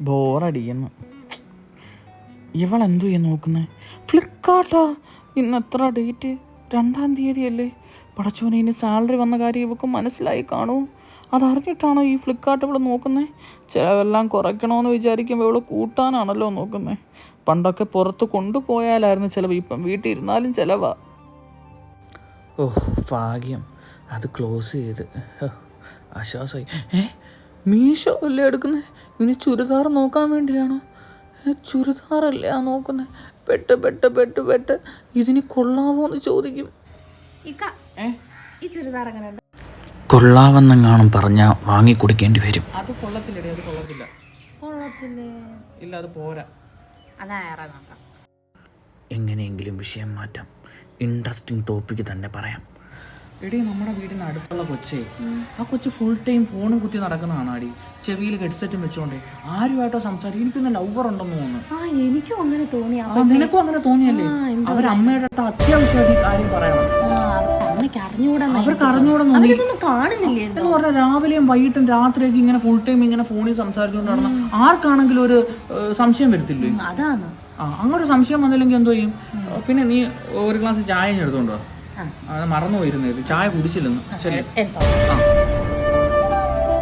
ബോറടിക്കുന്നു. ഇവളെന്തു ചെയ്യാൻ നോക്കുന്നത് ഫ്ലിപ്കാർട്ടാ? ഇന്ന് എത്ര ഡേറ്റ്? രണ്ടാം തീയതി അല്ലേ പടച്ചോനെ ഇനി സാലറി വന്ന കാര്യം ഇവക്ക് മനസ്സിലായി കാണൂ. അതറിഞ്ഞിട്ടാണോ ഈ ഫ്ലിപ്കാർട്ട് ഇവിടെ നോക്കുന്നത് ചിലവെല്ലാം കുറയ്ക്കണമെന്ന് വിചാരിക്കുമ്പോൾ ഇവൾ കൂട്ടാനാണല്ലോ നോക്കുന്നത് പണ്ടൊക്കെ പുറത്ത് കൊണ്ടുപോയാലായിരുന്നു ചിലവ് ഇപ്പം വീട്ടിൽ ഇരുന്നാലും ചിലവാ. ഓഹ് ഭാഗ്യം. അത് ക്ലോസ് ചെയ്ത്. ആശ്വാസമായി. ഏ? മീഷോ അല്ലേ എടുക്കുന്നത് ഇനി ചുരിദാർ നോക്കാൻ വേണ്ടിയാണോ? ചുരിദാർ ചുരിദാറല്ലേ ആ നോക്കുന്നത് പെട്ട് പെട്ട് പെട്ട് പെട്ട്. ഇതിന് കൊള്ളാവോ എന്ന് ചോദിക്കും. ഇക്ക ഈ ചുരിദാർ അങ്ങനെ പറഞ്ഞാൽ വാങ്ങി കുടിക്കേണ്ടി വരും. അത് കൊള്ളത്തില്ലടി അത് കൊള്ളത്തില്ല. കൊള്ളത്തില്ലേ? ഇല്ല അത് പോരാ. എങ്ങനെയെങ്കിലും വിഷയം മാറ്റാം. ഇൻട്രസ്റ്റിംഗ് ടോപ്പിക്ക് തന്നെ പറയാം. എടി നമ്മുടെ വീടിന് അടുത്തുള്ള കൊച്ചേ. ആ കൊച്ചു ഫുൾ ടൈം ഫോണും കുത്തി നടക്കുന്നതാണ് അടി ചെവിയിൽ ഹെഡ്സെറ്റും വെച്ചോണ്ടേ. ആരുമായിട്ടോ സംസാരിക്കും? എനിക്കൊന്ന് ലവർ ഉണ്ടെന്ന് തോന്നുന്നു. എനിക്കും അങ്ങനെ തോന്നി. നിനക്കും അങ്ങനെ തോന്നിയല്ലേ? അവരമ്മയുടെ അടുത്ത് അത്യാവശ്യമായിട്ട് കാര്യം പറയണം. അവർക്ക് അറിഞ്ഞുകൂടെന്ന് പറഞ്ഞാൽ രാവിലെയും വൈകിട്ടും രാത്രിയൊക്കെ ഇങ്ങനെ ഫുൾ ടൈം ഇങ്ങനെ ഫോണിൽ സംസാരിച്ചുകൊണ്ട് നടന്ന ആർക്കാണെങ്കിലും ഒരു സംശയം വരത്തില്ലേ? അതാണ്. ആ അങ്ങനെ ഒരു സംശയം വന്നില്ലെങ്കിൽ എന്തോ ചെയ്യും? പിന്നെ നീ ഒരു ഗ്ലാസ് ചായ എടുത്തോണ്ട്. അത് മറന്നു പോയിരുന്നത് ചായ കുടിച്ചില്ലെന്ന്. ശരി. ആ.